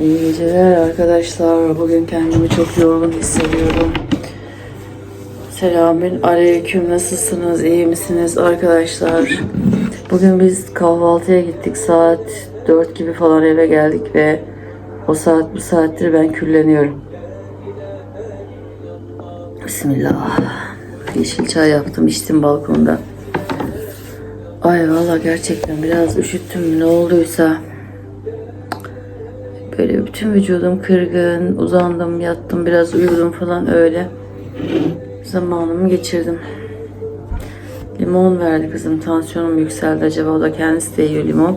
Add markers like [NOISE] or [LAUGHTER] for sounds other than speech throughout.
İyi geceler arkadaşlar. Bugün kendimi çok yorgun hissediyorum. Selamün aleyküm. Nasılsınız? İyi misiniz arkadaşlar? Bugün biz kahvaltıya gittik. Saat 4 gibi falan eve geldik ve o saat bu saattir ben külleniyorum. Bismillah. Yeşil çay yaptım, içtim balkonda. Ay valla gerçekten biraz üşüttüm ne olduysa. Böyle bütün vücudum kırgın, uzandım, yattım, biraz uyudum falan öyle. Zamanımı geçirdim. Limon verdi kızım, tansiyonum yükseldi acaba o da kendisi de yiyor limon.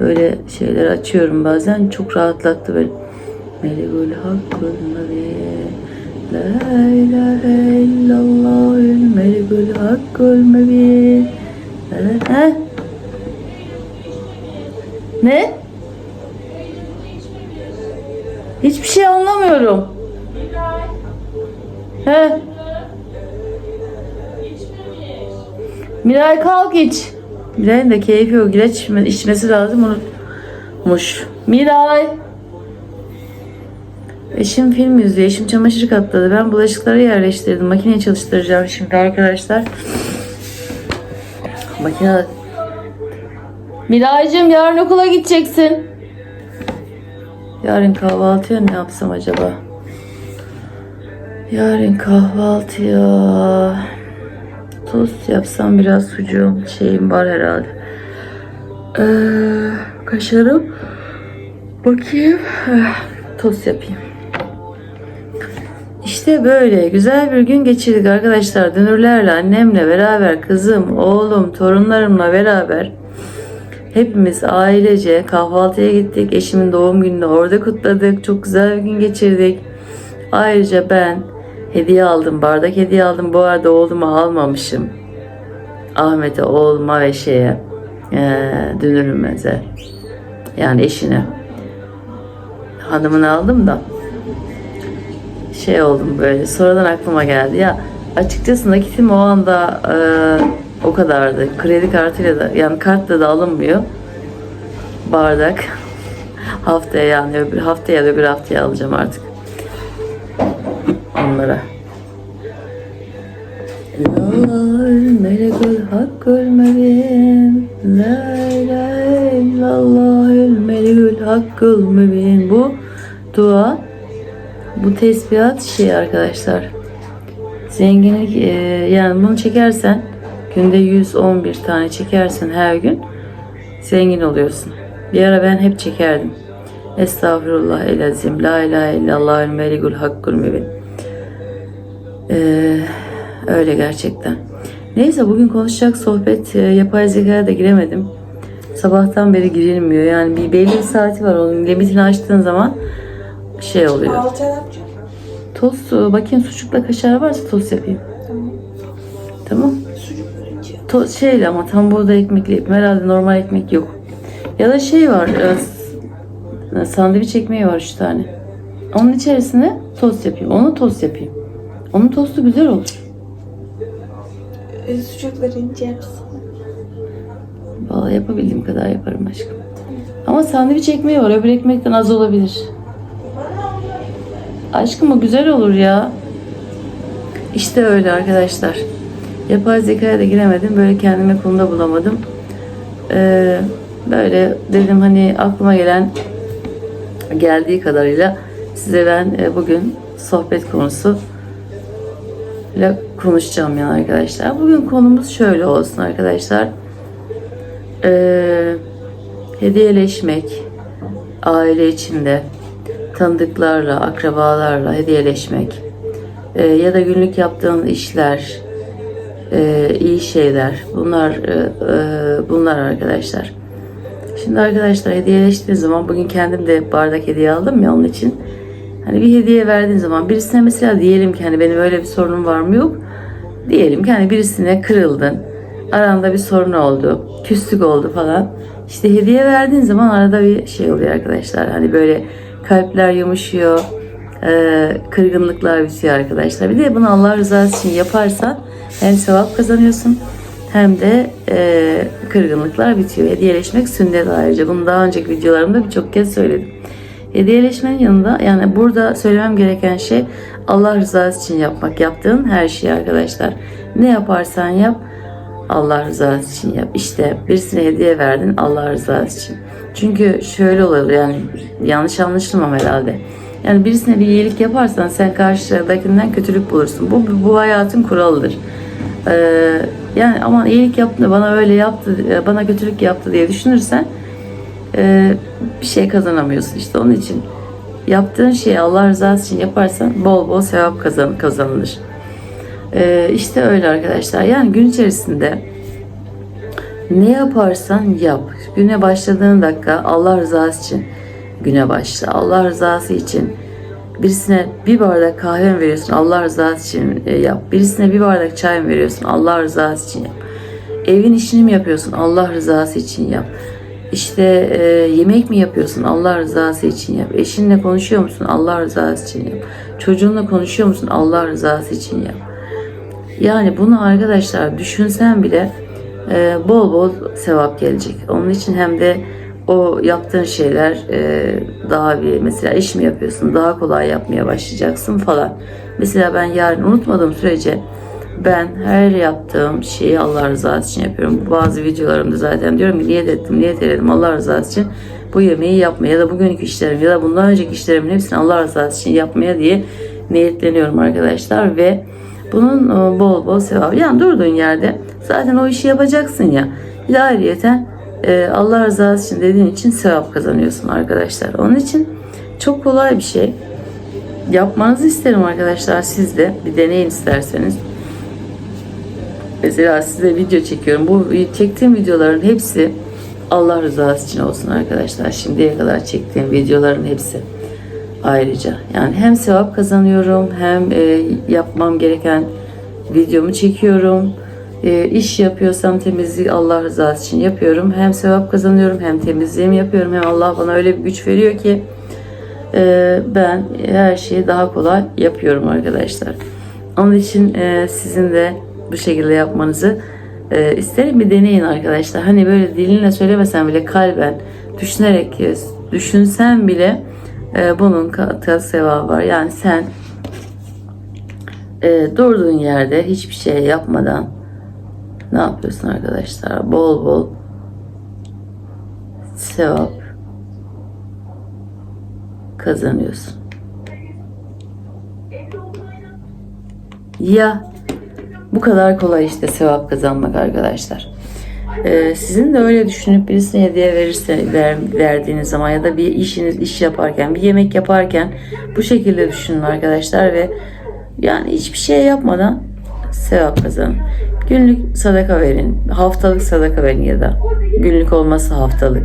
Böyle şeyler açıyorum bazen, çok rahatlattı beni. Melikul hakkul mübin. La ilahe illallah, melikul hakkul mübin. Ha? Ne? Hiçbir şey anlamıyorum. He? Miray kalk iç. Miray'ın da keyfi yok. İlaç içme- içmesi lazım unutmuş. Miray. Eşim film izliyor. Eşim çamaşır katladı. Ben bulaşıkları yerleştirdim. Makineyi çalıştıracağım şimdi arkadaşlar. Makine... Miraycığım yarın okula gideceksin. Yarın kahvaltıya ne yapsam acaba? Yarın kahvaltıya tost yapsam biraz sucuğum şeyim var herhalde. Ee, kaşarım. Bakayım. Tost yapayım. İşte böyle güzel bir gün geçirdik arkadaşlar. Dünürlerle, annemle beraber, kızım, oğlum, torunlarımla beraber hepimiz ailece kahvaltıya gittik. Eşimin doğum gününü orada kutladık. Çok güzel bir gün geçirdik. Ayrıca ben hediye aldım, bardak hediye aldım. Bu arada oğluma almamışım. Ahmet'e, oğluma ve şeye, ee, dünürümüze. Yani eşine. Hanımını aldım da şey oldum böyle sonradan aklıma geldi. Ya açıkçası nakitim o anda e, o kadardı. Kredi kartıyla da yani kartla da alınmıyor. Bardak. [LAUGHS] Haftaya yani öbür haftaya da öbür haftaya alacağım artık. Onlara. La melekul hakkul mübin La ilahe illallahül melekul hakkul mübin Bu dua bu tesbihat şey arkadaşlar. Zenginlik e, yani bunu çekersen günde 111 tane çekersen her gün zengin oluyorsun. Bir ara ben hep çekerdim. Estağfirullah elazim. La ilahe illallah el melikul hakkul mübin. Ee, öyle gerçekten. Neyse bugün konuşacak sohbet e, yapay zekaya da giremedim. Sabahtan beri girilmiyor. Yani bir belli bir saati var onun limitini açtığın zaman şey oluyor. Tost e, bakayım sucukla kaşar varsa tost yapayım. Tamam. Tamam. Sucuk börek yap. To şeyle ama tam buğda ekmekli yapayım. Herhalde normal ekmek yok. Ya da şey var. e, s- sandviç ekmeği var üç tane. Onun içerisine tost yapayım. Onu tost yapayım. Onun tostu güzel olur. Ee, Sucukları ince yapsın. Vallahi yapabildiğim kadar yaparım aşkım. Ama sandviç ekmeği var. Öbür ekmekten az olabilir. Aşkım o güzel olur ya. İşte öyle arkadaşlar. Yapay zekaya da giremedim. Böyle kendime konuda bulamadım. Ee, böyle dedim hani aklıma gelen geldiği kadarıyla size ben e, bugün sohbet konusu ile konuşacağım yani arkadaşlar. Bugün konumuz şöyle olsun arkadaşlar. Ee, hediyeleşmek, aile içinde, tanıdıklarla, akrabalarla hediyeleşmek ee, ya da günlük yaptığın işler, e, iyi şeyler. Bunlar e, e, bunlar arkadaşlar. Şimdi arkadaşlar hediyeleştiğiniz zaman bugün kendim de bardak hediye aldım ya onun için. Hani bir hediye verdiğin zaman birisine mesela diyelim ki hani benim öyle bir sorunum var mı yok. Diyelim ki hani birisine kırıldın. Aranda bir sorun oldu. Küslük oldu falan. İşte hediye verdiğin zaman arada bir şey oluyor arkadaşlar. Hani böyle kalpler yumuşuyor. e, kırgınlıklar bitiyor arkadaşlar. Bir de bunu Allah rızası için yaparsan hem sevap kazanıyorsun hem de e, kırgınlıklar bitiyor. Hediyeleşmek sünnet ayrıca. Bunu daha önceki videolarımda birçok kez söyledim. Hediyeleşmenin yanında yani burada söylemem gereken şey Allah rızası için yapmak. Yaptığın her şeyi arkadaşlar. Ne yaparsan yap Allah rızası için yap. İşte birisine hediye verdin Allah rızası için. Çünkü şöyle olur yani yanlış anlaşılmam herhalde. Yani birisine bir iyilik yaparsan sen karşıdakinden kötülük bulursun. Bu, bu hayatın kuralıdır. Ee, yani aman iyilik yaptı bana öyle yaptı, bana kötülük yaptı diye düşünürsen e, bir şey kazanamıyorsun işte onun için yaptığın şeyi Allah rızası için yaparsan bol bol sevap kazan, kazanılır. Ee, işte öyle arkadaşlar. Yani gün içerisinde ne yaparsan yap. Güne başladığın dakika Allah rızası için güne başla. Allah rızası için birisine bir bardak kahve mi veriyorsun Allah rızası için e, yap. Birisine bir bardak çay mı veriyorsun Allah rızası için yap. Evin işini mi yapıyorsun Allah rızası için yap. İşte e, yemek mi yapıyorsun Allah rızası için yap. Eşinle konuşuyor musun Allah rızası için yap. Çocuğunla konuşuyor musun Allah rızası için yap. Yani bunu arkadaşlar düşünsen bile e, bol bol sevap gelecek. Onun için hem de o yaptığın şeyler e, daha bir mesela iş mi yapıyorsun daha kolay yapmaya başlayacaksın falan. Mesela ben yarın unutmadığım sürece ben her yaptığım şeyi Allah rızası için yapıyorum. Bazı videolarımda zaten diyorum ki niyet ettim, niyet eyledim Allah rızası için bu yemeği yapmaya ya da bugünkü işlerim ya da bundan önceki işlerimin hepsini Allah rızası için yapmaya diye niyetleniyorum arkadaşlar ve bunun e, bol bol sevabı. Yani durduğun yerde zaten o işi yapacaksın ya. Bir e, Allah rızası için dediğin için sevap kazanıyorsun arkadaşlar. Onun için çok kolay bir şey. Yapmanızı isterim arkadaşlar siz de. Bir deneyin isterseniz. Mesela size video çekiyorum. Bu çektiğim videoların hepsi Allah rızası için olsun arkadaşlar. Şimdiye kadar çektiğim videoların hepsi ayrıca. Yani hem sevap kazanıyorum hem e, yapmam gereken videomu çekiyorum. E, iş yapıyorsam temizliği Allah rızası için yapıyorum. Hem sevap kazanıyorum hem temizliğimi yapıyorum. Hem Allah bana öyle bir güç veriyor ki e, ben her şeyi daha kolay yapıyorum arkadaşlar. Onun için e, sizin de bu şekilde yapmanızı e, isterim bir deneyin arkadaşlar. Hani böyle dilinle söylemesen bile kalben düşünerek e, düşünsen bile e, bunun kat kat sevabı var. Yani sen e, durduğun yerde hiçbir şey yapmadan ne yapıyorsun arkadaşlar? Bol bol sevap kazanıyorsun. Ya bu kadar kolay işte sevap kazanmak arkadaşlar. Ee, sizin de öyle düşünüp birisine hediye verirse ver, verdiğiniz zaman ya da bir işiniz iş yaparken bir yemek yaparken bu şekilde düşünün arkadaşlar ve yani hiçbir şey yapmadan sevap kazanın. Günlük sadaka verin, haftalık sadaka verin ya da günlük olmasa haftalık.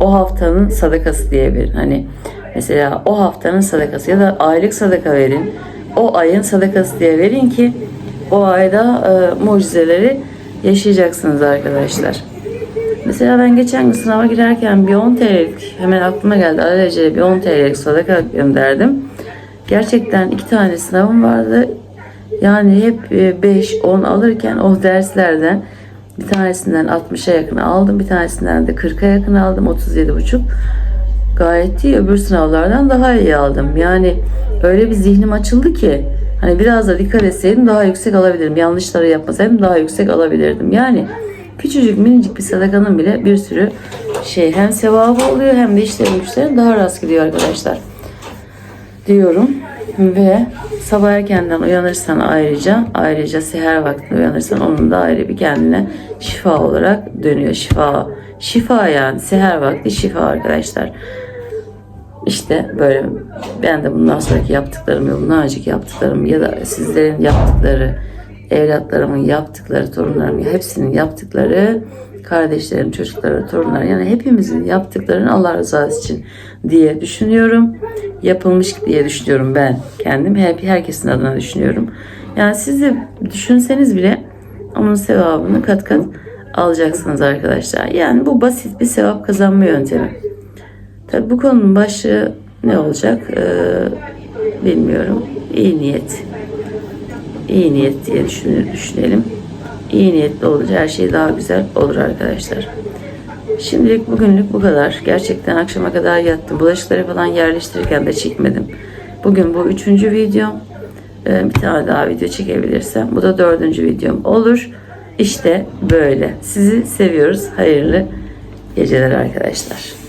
O haftanın sadakası diye verin. Hani mesela o haftanın sadakası ya da aylık sadaka verin. O ayın sadakası diye verin ki o ayda e, mucizeleri yaşayacaksınız arkadaşlar. Mesela ben geçen gün sınava girerken bir 10 TL'lik hemen aklıma geldi. Alelacele bir 10 TL'lik sadaka gönderdim. Gerçekten iki tane sınavım vardı. Yani hep 5-10 alırken o derslerden bir tanesinden 60'a yakın aldım. Bir tanesinden de 40'a yakın aldım. 37,5 gayet iyi. Öbür sınavlardan daha iyi aldım. Yani öyle bir zihnim açıldı ki hani biraz da dikkat etseydim daha yüksek alabilirim. Yanlışları yapmasaydım daha yüksek alabilirdim. Yani küçücük minicik bir sadakanın bile bir sürü şey hem sevabı oluyor hem de işlerin güçlerin daha rast gidiyor arkadaşlar. Diyorum ve sabah erkenden uyanırsan ayrıca ayrıca seher vaktinde uyanırsan onun da ayrı bir kendine şifa olarak dönüyor. Şifa şifa yani seher vakti şifa arkadaşlar. İşte böyle ben de bundan sonraki yaptıklarım ya bundan önceki yaptıklarım ya da sizlerin yaptıkları evlatlarımın yaptıkları torunlarımın hepsinin yaptıkları kardeşlerim, çocukları, torunlar yani hepimizin yaptıklarını Allah rızası için diye düşünüyorum. Yapılmış diye düşünüyorum ben kendim. Hep herkesin adına düşünüyorum. Yani siz de düşünseniz bile onun sevabını kat kat alacaksınız arkadaşlar. Yani bu basit bir sevap kazanma yöntemi. Tabi bu konunun başlığı ne olacak? Ee, bilmiyorum. İyi niyet. İyi niyet diye düşünelim. İyi niyetli olunca her şey daha güzel olur arkadaşlar. Şimdilik bugünlük bu kadar. Gerçekten akşama kadar yattım. Bulaşıkları falan yerleştirirken de çekmedim. Bugün bu üçüncü videom. Ee, Bir tane daha video çekebilirsem. Bu da dördüncü videom olur. İşte böyle. Sizi seviyoruz. Hayırlı geceler arkadaşlar.